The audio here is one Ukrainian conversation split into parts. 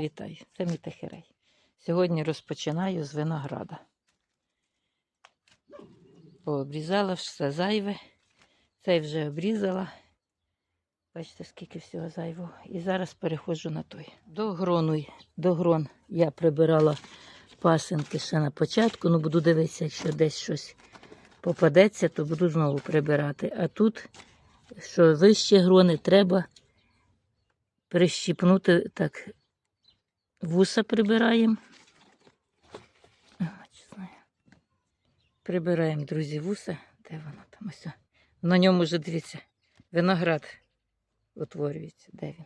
Вітаю! Це мій. Сьогодні розпочинаю з винограда. Пообрізала все зайве. Цей вже обрізала. Бачите, скільки всього зайвого. І зараз переходжу на той. До грону, до грон я прибирала пасинки ще на початку. Ну, буду дивитися, якщо десь щось попадеться, то буду знову прибирати. А тут, що вище грони, треба прищіпнути так. Вуса прибираємо. Прибираємо, друзі, вуса. Де воно там ось? На ньому вже дивіться, виноград утворюється. Де він?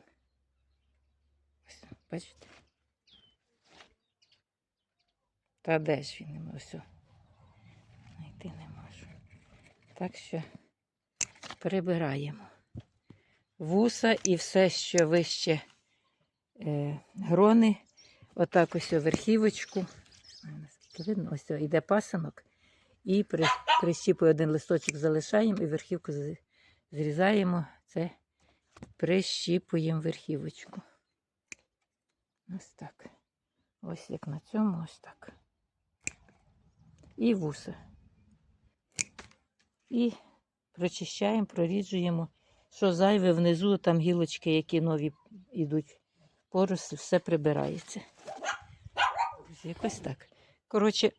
Ось, бачите? Та де ж він? Ось. о. Знайти не можу. Так що прибираємо вуса і все, що вище е, грони. Отак ось верхівочку. Видно, ось йде пасанок. І при, прищіпує один листочок залишаємо і верхівку зрізаємо. Це прищіпуємо верхівочку. Ось так. Ось як на цьому, ось так. І вуса. І прочищаємо, проріджуємо. Що зайве внизу, там гілочки, які нові йдуть поросли, все прибирається. Ось Якось так. Коротше,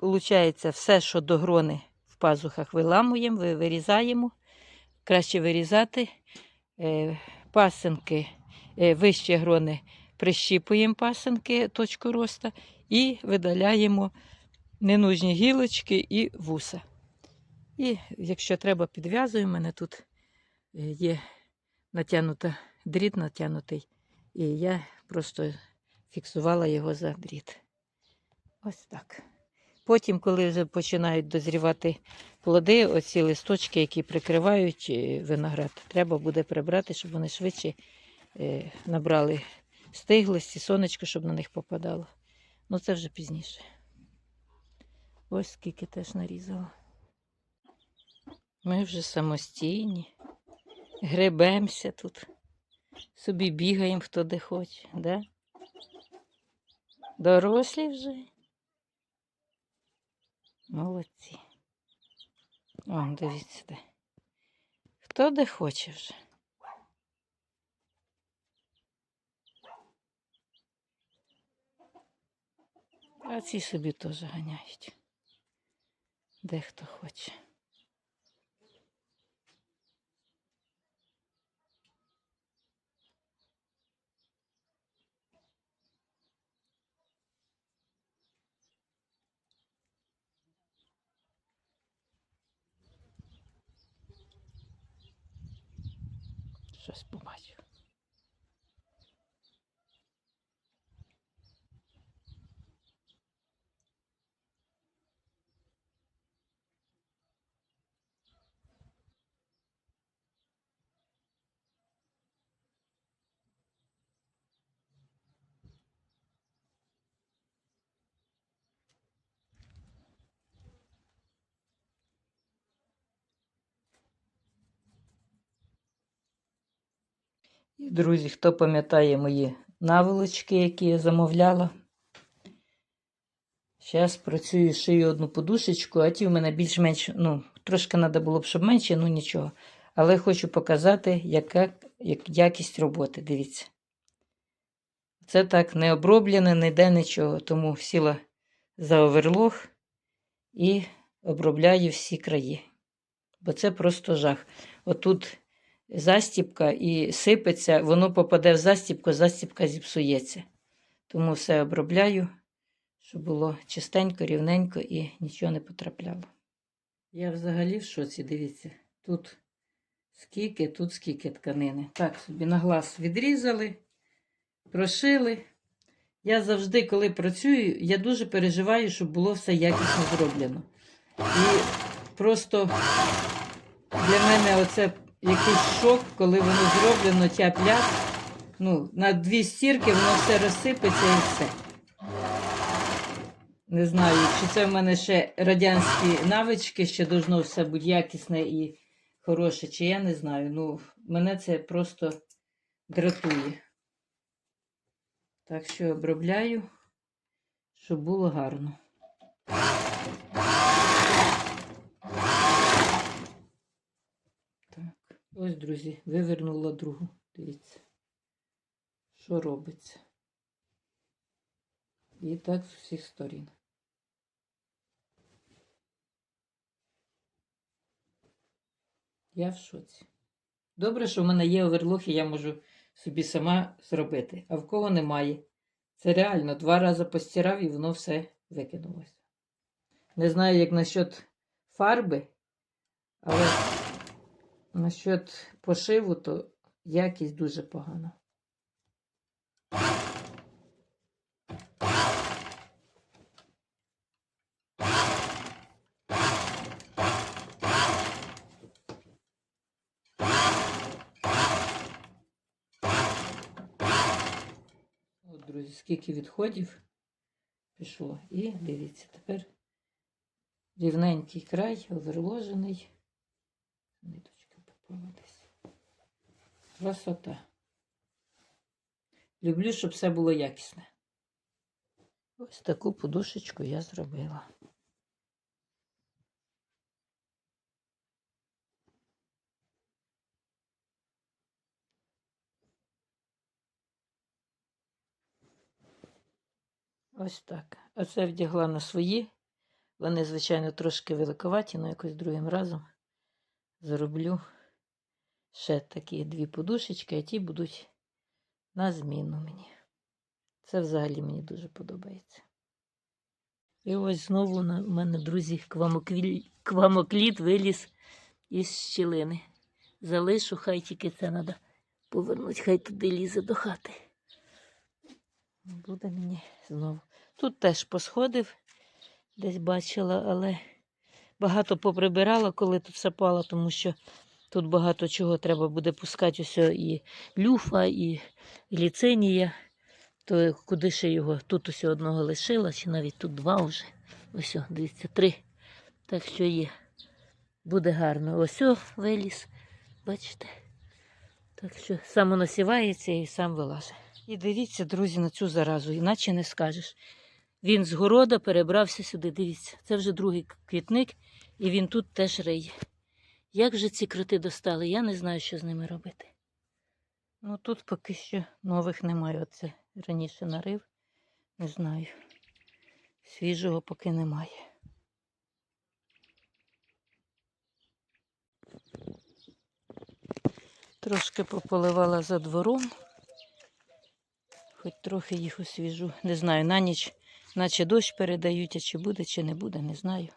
виходить, все, що до грони в пазухах виламуємо, ви- вирізаємо. Краще вирізати. Е, пасинки, е, грони прищіпуємо пасинки, точку роста і видаляємо ненужні гілочки і вуса. І якщо треба, підв'язуємо. У мене тут е, є натягнута дріт натягнутий, і я просто фіксувала його за дріт. Ось так. Потім, коли вже починають дозрівати плоди, оці листочки, які прикривають е, виноград, треба буде прибрати, щоб вони швидше е, набрали стиглості, сонечко, щоб на них попадало. Ну це вже пізніше. Ось скільки теж нарізала. Ми вже самостійні, гребемося тут, собі бігаємо хто де хоче, да? Дорослі вже. Молодці. О, дивіться де. Хто де хоче вже. А ці собі теж ганяють. Де хто хоче. Щось побачив. І, друзі, хто пам'ятає мої наволочки, які я замовляла. Зараз працюю, шию одну подушечку, а ті в мене більш-менш, ну, трошки треба було б, щоб менше, ну нічого. Але хочу показати, яка як, якість роботи. Дивіться. Це так не оброблене, ніде нічого. Тому сіла за оверлог і обробляю всі краї. Бо це просто жах. Отут застіпка і сипеться, воно попаде в застіпку, застіпка зіпсується. Тому все обробляю, щоб було чистенько, рівненько і нічого не потрапляло. Я взагалі в шоці, дивіться, тут скільки, тут скільки тканини. Так, собі на глаз відрізали, прошили. Я завжди, коли працюю, я дуже переживаю, щоб було все якісно зроблено. І просто для мене оце якийсь шок, коли воно зроблено тяп-ляп. Ну, на дві стірки воно все розсипеться і все. Не знаю, чи це в мене ще радянські навички, ще должно все бути якісне і хороше, чи я не знаю. Ну, мене це просто дратує. Так що обробляю, щоб було гарно. Так, ось, друзі, вивернула другу. Дивіться, що робиться. І так з усіх сторін. Я в шоці. Добре, що в мене є оверлох, і я можу собі сама зробити. А в кого немає. Це реально два рази постирав і воно все викинулося. Не знаю, як насчет фарби, але насчет пошиву, то якість дуже погана. От, друзі, скільки відходів пішло. І дивіться, тепер рівненький край, оверложений. Ниточка. Красота. Люблю, щоб все було якісне. Ось таку подушечку я зробила. Ось так. Оце вдягла на свої. Вони, звичайно, трошки великоваті, але якось другим разом зроблю ще такі дві подушечки, а ті будуть на зміну мені. Це взагалі мені дуже подобається. І ось знову на мене, друзі, квамоквіль... квамокліт виліз із щілини. Залишу, хай тільки це треба повернути, хай туди лізе до хати. Буде мені знову. Тут теж посходив, десь бачила, але багато поприбирала, коли тут сапала, тому що тут багато чого треба буде пускати ось і люфа, і ліцинія. То куди ще його? Тут ось одного лишила, чи навіть тут два вже. Ось, дивіться, три. Так що є. Буде гарно. Ось виліз. Бачите? Так що сам насівається і сам вилазить. І дивіться, друзі, на цю заразу, іначе не скажеш. Він з города перебрався сюди. Дивіться, це вже другий квітник, і він тут теж риє. Як же ці кроти достали? Я не знаю, що з ними робити. Ну тут поки що нових немає. Оце раніше нарив. Не знаю. Свіжого поки немає. Трошки пополивала за двором. Хоч трохи їх освіжу. Не знаю, на ніч, наче дощ передають, а чи буде, чи не буде, не знаю.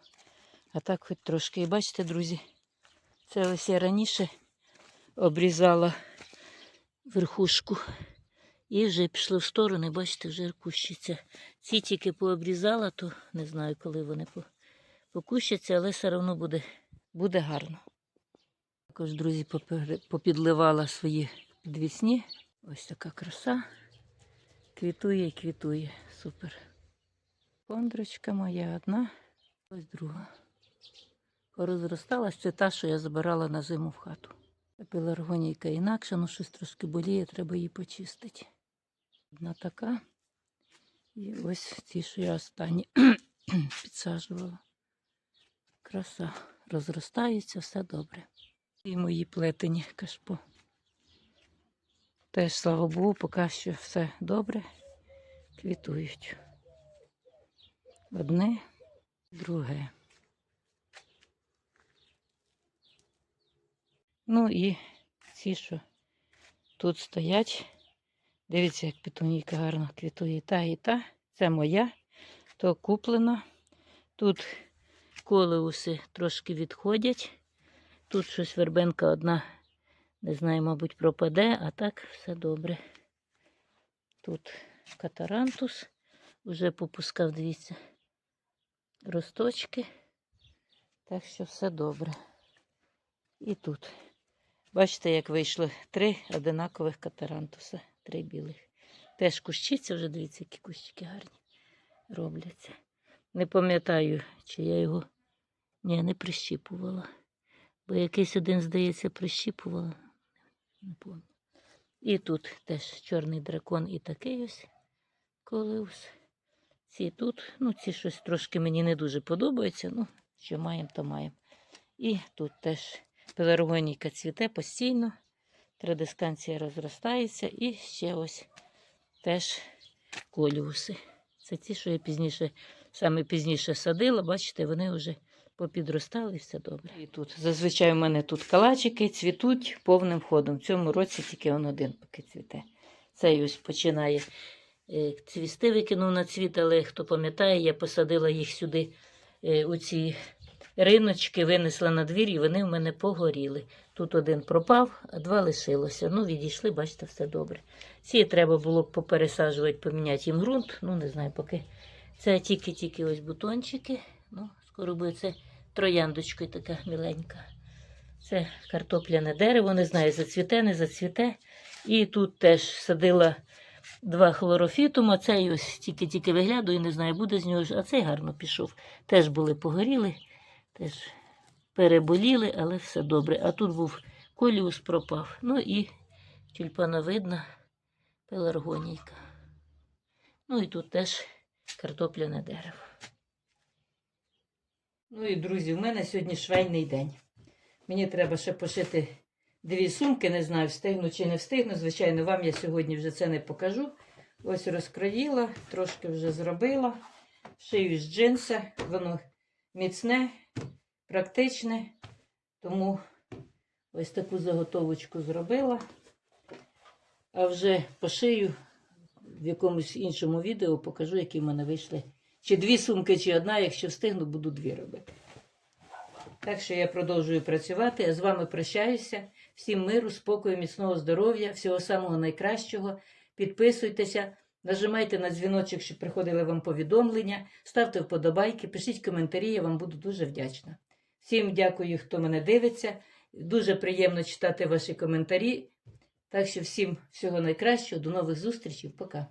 А так хоч трошки. І бачите, друзі, це ось я раніше обрізала верхушку. І вже пішли в сторони, бачите, вже кущиться. Ці тільки пообрізала, то не знаю, коли вони покущаться, але все одно буде, буде гарно. Також, друзі, попідливала свої підвісні. Ось така краса. Квітує і квітує. Супер. Кондрочка моя одна, ось друга. Порозросталась, це та, що я забирала на зиму в хату. Пеларгонійка інакша, ну щось трошки боліє, треба її почистити. Одна така. І ось ті, що я останні підсаджувала. Краса. Розростаються, все добре. І мої плетені кашпо. Теж, слава Богу, поки що все добре. Квітують. Одне, друге. Ну і ці, що тут стоять. Дивіться, як петунійка гарно квітує та і та. Це моя, то куплена. Тут колеуси трошки відходять. Тут щось вербенка одна, не знаю, мабуть, пропаде, а так все добре. Тут катарантус. Вже попускав, дивіться, росточки. Так що все добре. І тут. Бачите, як вийшло три одинакових катарантуса, три білих. Теж кущиться, вже дивіться, які кущики гарні робляться. Не пам'ятаю, чи я його Ні, не прищіпувала. Бо якийсь один, здається, прищіпувала. Не пам'ятаю. І тут теж чорний дракон і такий ось. колеус. Ці тут, ну, ці щось трошки мені не дуже подобаються. Ну, що маємо, то маємо. І тут теж пеларгонійка цвіте постійно. Традисканція розростається. І ще ось теж коліуси. Це ті, що я пізніше, саме пізніше садила. Бачите, вони вже попідростали все добре. І тут зазвичай у мене тут калачики цвітуть повним ходом. В цьому році тільки он один поки цвіте. Цей ось починає е, цвісти, викинув на цвіт, але хто пам'ятає, я посадила їх сюди е, у ці риночки, винесла на двір, і вони в мене погоріли. Тут один пропав, а два лишилося. Ну, відійшли, бачите, все добре. Ці треба було б попересаджувати, поміняти їм ґрунт. Ну, не знаю, поки. Це тільки-тільки ось бутончики. Ну, скоро буде це трояндочкою така міленька. Це картопляне дерево, не знаю, зацвіте, не зацвіте. І тут теж садила два хлорофітума. Цей ось тільки-тільки виглядаю, не знаю, буде з нього, а цей гарно пішов. Теж були погоріли, теж переболіли, але все добре. А тут був коліус пропав. Ну і тюльпановидна пеларгонійка. Ну і тут теж картопляне дерево. Ну і друзі, в мене сьогодні швейний день. Мені треба ще пошити дві сумки, не знаю, встигну чи не встигну. Звичайно, вам я сьогодні вже це не покажу. Ось розкроїла, трошки вже зробила. Шию з джинса, воно міцне, практичне. Тому ось таку заготовочку зробила. А вже пошию в якомусь іншому відео покажу, які в мене вийшли. Чи дві сумки, чи одна, якщо встигну, буду дві робити. Так що я продовжую працювати. Я з вами прощаюся. Всім миру, спокою, міцного здоров'я, всього самого найкращого. Підписуйтеся, нажимайте на дзвіночок, щоб приходили вам повідомлення, ставте вподобайки, пишіть коментарі, я вам буду дуже вдячна. Всім дякую, хто мене дивиться. Дуже приємно читати ваші коментарі. Так що всім всього найкращого, до нових зустрічей. Пока.